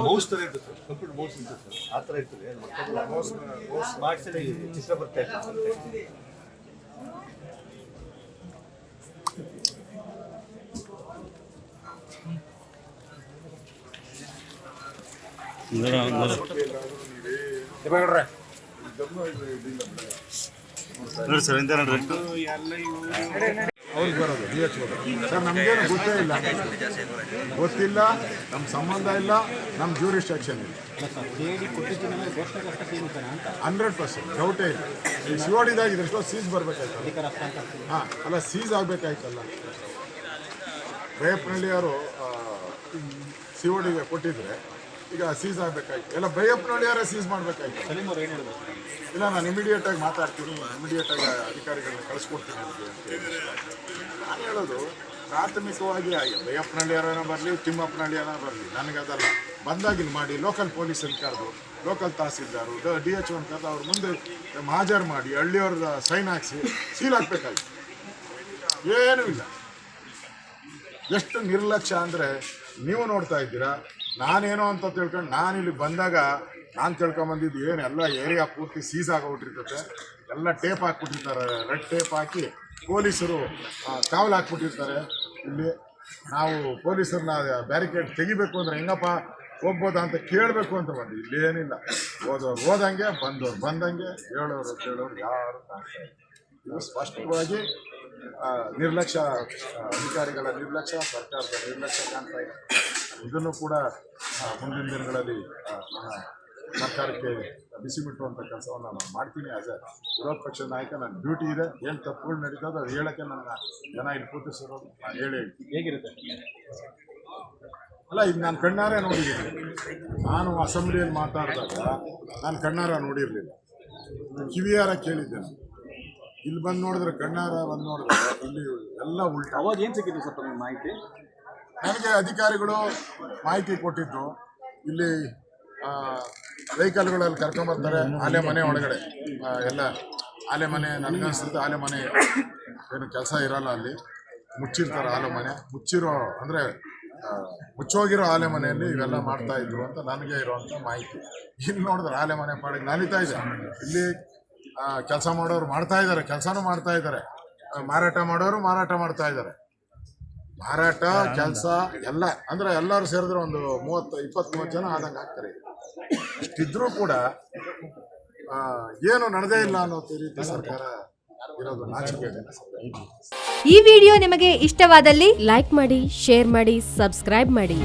Mouse ತರ ಇರ್ತದೆ sir computer mouse ಇರ್ತದೆ ಸರ್ ಆ ಥರ ಇರ್ತದೆ ಮಕ್ಕಳ ಮೋಸ್ಟ್ ಮೌಸ್ ಮಾಡಿಸಿ ಚಿತ್ರ ಬರ್ತಾ ಇತ್ತು ಬರೋದು ಸರ್ ಗೊತ್ತೇ ಇಲ್ಲ. ಗೊತ್ತಿಲ್ಲ ನಮ್ಮ ಸಂಬಂಧ ಇಲ್ಲ ನಮ್ಮ ಜ್ಯೂರಿಸ್ಟ್ರಕ್ಷನ್ ಇಲ್ಲ. ಹಂಡ್ರೆಡ್ ಪರ್ಸೆಂಟ್ ಡೌಟೇ ಇಲ್ಲ. ಈ ಸಿ ಎಷ್ಟೋ ಸೀಸ್ ಬರಬೇಕಾಯ್ತಲ್ಲ. ಹಾಂ, ಅಲ್ಲ ಸೀಸ್ ಆಗಬೇಕಾಯ್ತಲ್ಲ. ರೇಪ್ನಳ್ಳಿಯವರು ಓಡಿಗೆ ಕೊಟ್ಟಿದ್ರೆ ಈಗ ಸೀಸ್ ಆಗಬೇಕಾಯ್ತು. ಎಲ್ಲ ಬೈಯಪ್ಪನಹಳ್ಳಿಯವರೇ ಸೀಸ್ ಮಾಡಬೇಕಾಯ್ತು. ಇಲ್ಲ ನಾನು ಇಮಿಡಿಯೇಟ್ ಆಗಿ ಮಾತಾಡ್ತೀನಿ. ಇಮಿಡಿಯೇಟ್ ಆಗಿ ಅಧಿಕಾರಿಗಳನ್ನ ಕಳಿಸ್ಕೊಡ್ತೀನಿ. ನಾನು ಹೇಳೋದು ಪ್ರಾಥಮಿಕವಾಗಿ ಬೈಯಪ್ಪನಹಳ್ಳಿಯರನ ಬರಲಿ ತಿಮ್ಮಪ್ಪನಹಳ್ಳಿಯನ ಬರಲಿ ನನಗೆ ಅದಲ್ಲ. ಬಂದಾಗಿನ ಮಾಡಿ ಲೋಕಲ್ ಪೊಲೀಸಲ್ಲಿ ಕರೆದು local tahsildar D H one ಕರೆದು ಅವ್ರ ಮುಂದೆ ಹಾಜರು ಮಾಡಿ ಹಳ್ಳಿಯವ್ರದ ಸೈನ್ ಹಾಕ್ಸಿ ಸೀಲ್ ಹಾಕ್ಬೇಕಾಯ್ತು. ಏನೂ ಇಲ್ಲ. ಎಷ್ಟು ನಿರ್ಲಕ್ಷ್ಯ ಅಂದರೆ ನೀವು ನೋಡ್ತಾ ಇದ್ದೀರಾ, ನಾನೇನೋ ಅಂತ ತಿಳ್ಕೊಂಡು ಇಲ್ಲಿ ಬಂದಾಗ ನಾನು ತಿಳ್ಕೊಂಬಂದಿದ್ದು ಏನು, ಎಲ್ಲ ಏರಿಯಾ ಪೂರ್ತಿ ಸೀಸ್ ಆಗೋಗ್ಬಿಟ್ಟಿರ್ತದೆ ಎಲ್ಲ ಟೇಪ್ ಹಾಕ್ಬಿಟ್ಟಿರ್ತಾರೆ ರೆಡ್ ಟೇಪ್ ಹಾಕಿ ಪೊಲೀಸರು ಕಾವಲು ಹಾಕ್ಬಿಟ್ಟಿರ್ತಾರೆ. ಇಲ್ಲಿ ನಾವು ಪೊಲೀಸರನ್ನ ಬ್ಯಾರಿಕೇಡ್ ತೆಗಿಬೇಕು ಅಂದರೆ ಹೆಂಗಪ್ಪ ಹೋಗ್ಬೋದಾ ಅಂತ ಕೇಳಬೇಕು ಅಂತ ಬಂದು ಇಲ್ಲಿ ಏನಿಲ್ಲ. ಹೋದಂಗೆ ಬಂದವ್ರು ಬಂದಂಗೆ, ಹೇಳೋರು ಕೇಳೋರು ಯಾರು. ಇದು ಸ್ಪಷ್ಟವಾಗಿ ನಿರ್ಲಕ್ಷ್ಯ ಅಧಿಕಾರಿಗಳ ನಿರ್ಲಕ್ಷ್ಯ ಸರ್ಕಾರದ ನಿರ್ಲಕ್ಷ್ಯ ಕಾಣ್ತಾ ಇದೆ. ಇದನ್ನು ಕೂಡ ಮುಂದಿನ ದಿನಗಳಲ್ಲಿ ಸರ್ಕಾರಕ್ಕೆ ಬಿಸಿ ಮುಟ್ಟುವಂಥ ಕೆಲಸವನ್ನು ನಾನು ಮಾಡ್ತೀನಿ. ಆಸ್ ಎ ವಿರೋಧ ಪಕ್ಷದ ನಾಯಕ ನನ್ನ ಡ್ಯೂಟಿ ಇದೆ. ಏನು ತಪ್ಪುಗಳು ನಡೀತದೆ ಅದು ಹೇಳೋಕ್ಕೆ ನನ್ನ ಜನ ಇಲ್ಲಿ ಕೂತಿಸಿರೋದು ನಾನು ಹೇಳಿ ಹೇಗಿರುತ್ತೆ? ಅಲ್ಲ ಇದು ನಾನು ಕಣ್ಣಾರೆ ನೋಡಿದ್ದೀನಿ. ನಾನು ಅಸೆಂಬ್ಲಿಯಲ್ಲಿ ಮಾತಾಡಿದಾಗ ನಾನು ಕಣ್ಣಾರ ನೋಡಿರಲಿಲ್ಲ. ಕಿವಿಯಾರ ಕೇಳಿದ್ದೆ ನಾನು. ಇಲ್ಲಿ ಬಂದು ನೋಡಿದ್ರೆ ಕಣ್ಣಾರ ಬಂದು ನೋಡಿದ್ರೆ ಇಲ್ಲಿ ಎಲ್ಲ ಉಲ್ಟ. ಅವಾಗ ಏನು ಸಿಕ್ಕಿತ್ತು ಸ್ವಲ್ಪ ನಿಮ್ಗೆ ಮಾಹಿತಿ? ನನಗೆ ಅಧಿಕಾರಿಗಳು ಮಾಹಿತಿ ಕೊಟ್ಟಿದ್ದು ಇಲ್ಲಿ ವೆಹಿಕಲ್ಗಳಲ್ಲಿ ಕರ್ಕೊಂಬರ್ತಾರೆ ಆಲೆ ಮನೆ ಒಳಗಡೆ. ಎಲ್ಲ ಆಲೆ ಮನೆ ನನಗನ್ಸುತ್ತೆ ಆಲೆ ಮನೆ ಏನು ಕೆಲಸ ಇರಲ್ಲ ಅಲ್ಲಿ. ಮುಚ್ಚಿರ್ತಾರೆ ಆಲೆ ಮನೆ. ಮುಚ್ಚಿರೋ ಅಂದರೆ ಮುಚ್ಚೋಗಿರೋ ಆಲೆ ಮನೆಯಲ್ಲಿ ಇವೆಲ್ಲ ಮಾಡ್ತಾ ಇದ್ರು ಅಂತ ನನಗೆ ಇರುವಂಥ ಮಾಹಿತಿ. ಇಲ್ಲಿ ನೋಡಿದ್ರೆ ಆಲೆ ಮನೆ ಪಾಡಿಗೆ ನಲಿತಾ ಇದೆ. ಇಲ್ಲಿ ಕೆಲಸ ಮಾಡೋರು ಮಾಡ್ತಾ ಇದ್ದಾರೆ, ಕೆಲಸನೂ ಮಾಡ್ತಾ ಇದ್ದಾರೆ. ಮಾರಾಟ ಮಾಡೋರು ಮಾರಾಟ ಮಾಡ್ತಾ ಇದ್ದಾರೆ. ಮಾರಾಟ, ಕೆಲಸ, ಎಲ್ಲ, ಅಂದ್ರೆ ಎಲ್ಲರೂ ಸೇರಿದ್ರೆ ಒಂದು ಮೂವತ್ತು ಇಪ್ಪತ್ತ್ ಮೂವತ್ತು ಜನ ಆದಂಗೆ ಆಗ್ತಾರೆ. ಇಷ್ಟಿದ್ರೂ ಕೂಡ ಏನು ನಡೆದೇ ಇಲ್ಲ ಅನ್ನೋ ರೀತಿ ಸರ್ಕಾರ ಈ ವಿಡಿಯೋ ನಿಮಗೆ ಇಷ್ಟವಾದಲ್ಲಿ ಲೈಕ್ ಮಾಡಿ, ಶೇರ್ ಮಾಡಿ, ಸಬ್ಸ್ಕ್ರೈಬ್ ಮಾಡಿ.